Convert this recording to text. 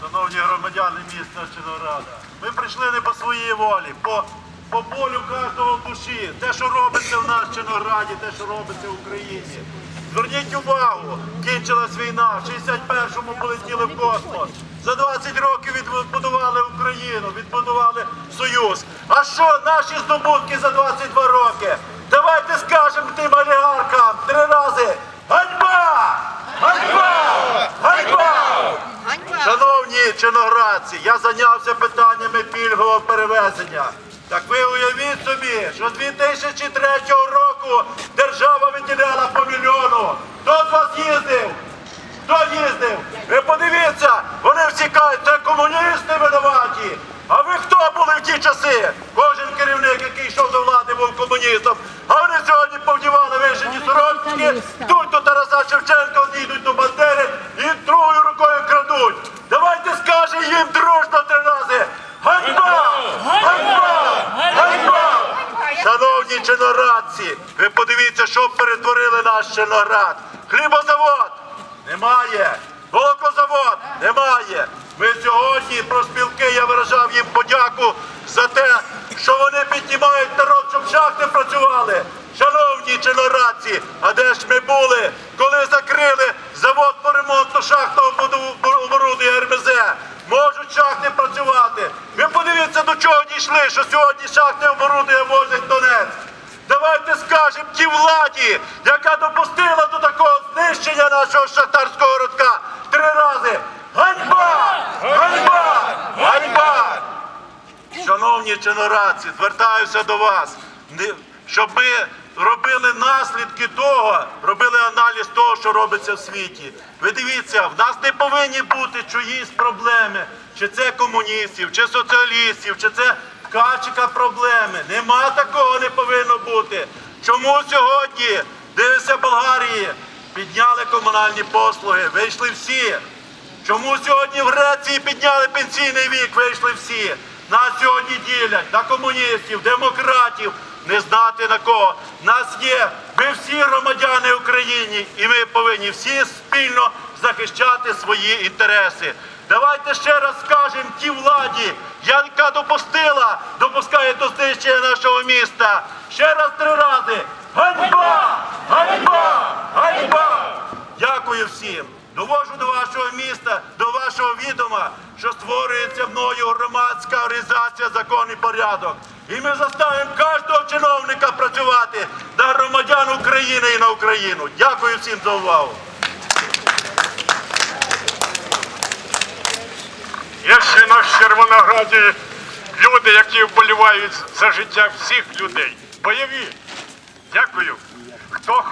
Шановні громадяни міста Чинорада, ми прийшли не по своїй волі, по, по болю кожного в душі. Те, що робиться в нас в Чинограді, те, що робиться в Україні. Зверніть увагу, кінчилась війна, в 61-му полетіли в космос. За 20 років відбудували Україну, відбудували Союз. А що наші здобутки за 22 роки? Давайте скажемо тим олігархам три рази. Ганьба! Ганьба! Ганьба! Шановні я зайнявся питаннями пільгового перевезення. Так ви уявіть собі, що з 2003 року держава виділяла по мільйону. Хто з вас їздив? Хто їздив? Ви подивіться, вони всі кажуть, це комуністи винуваті. А ви хто були в ті часи? Кожен керівник, який йшов до влади, був комуністом. А вони сьогодні повдівали вишені сорочки, йдуть до Тараса Шевченка, одні йдуть до Бандери і другою рукою крадуть. Давайте скажемо їм дружно три рази. Ганьба! Ганьба! Ганьба! Шановні чинорадці, ви подивіться, що перетворили наш чинорад. Хлібозавод немає. Молокозавод немає. Ми сьогодні про спілки я виражав їм подяку за те, що вони піднімають народ, щоб шахти працювали. Шановні чинорадці, а де ж ми були, коли закрили завод по ремонту шахтного оборудовання РМЗ? Можуть шахти працювати. Ви подивіться, до чого дійшли, що сьогодні шахти оборудує возить Донець. Давайте скажемо тій владі, яка допустила до такого знищення нашого шахтарського городка три рази. Ганьба! Ганьба! Ганьба! Шановні чинорадці, звертаюся до вас, щоб ми робили наслідки того, робили аналіз того, що робиться в світі. Ви дивіться, в нас не повинні бути чиїсь проблеми, чи це комуністів, чи соціалістів, чи це Качика проблеми. Нема такого не повинно бути. Чому сьогодні, дивися Болгарії, підняли комунальні послуги, вийшли всі. Чому сьогодні в Греції підняли пенсійний вік, вийшли всі? Нас сьогодні ділять на комуністів, демократів, не знати на кого. Нас є, ми всі громадяни України, і ми повинні всі спільно захищати свої інтереси. Давайте ще раз скажемо тій владі, яка допустила, допускає до знищення нашого міста. Ще раз три рази. Ганьба! Ганьба! Ганьба! Дякую всім. Довожу до вашого міста, до вашого відома, що створюється мною громадська організація закон і порядок. І ми заставимо кожного чиновника працювати на громадян України і на Україну. Дякую всім за увагу. Є ще на люди, які вболівають за життя всіх людей. Бойові. Дякую. Хто